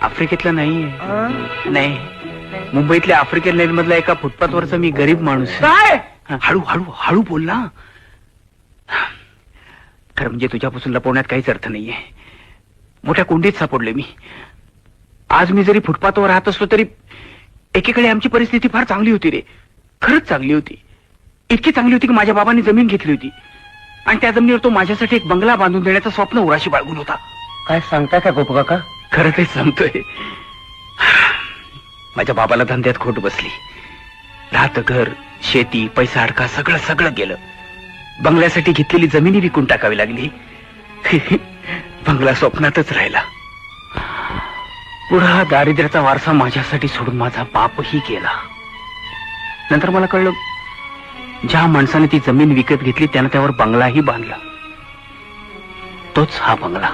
आफ्रिकेतला नाहीये. नाही. मुंबईतल्या आफ्रिकन लाईन मधला एका फुटपाथवरचा मी गरीब माणूस आहे. काय? हळू हळू हळू बोल ना. खरं म्हणजे तुझ्यापासून लपवण्यात काहीच अर्थ नाहीये. मोठ्या कोंडीत सापडले मी. आज मी जरी फुटपाथवर राहत असलो तरी एकीकडे आमची परिस्थिती फार चांगली होती रे. खरंच चांगली होती. इतकी चांगली होती की माझ्या बाबांनी जमीन घेतली होती. आणि त्या जमिनीवर तो माझ्यासाठी एक बंगला बांधून देण्याचं स्वप्न उराशी बाळगून होता. काय सांगताय का गोप काका? खरं ते सांगतोय. माझ्या बाबाला धंद्यात खोट बसली. राहत घर शेती पैसा अडका सगळं सगळं गेलं. बंगल्यासाठी घेतलेली जमिनी विकून टाकावी लागली. बंगला स्वप्नातच राहिला. पुढा दारिद्र्याचा वारसा माझ्यासाठी सोडून माझा बापही गेला. नंतर मला कळलं ज्या माणसाने ती जमीन विकत घेतली त्यानं त्यावर बंगलाही बांधला. तोच हा बंगला.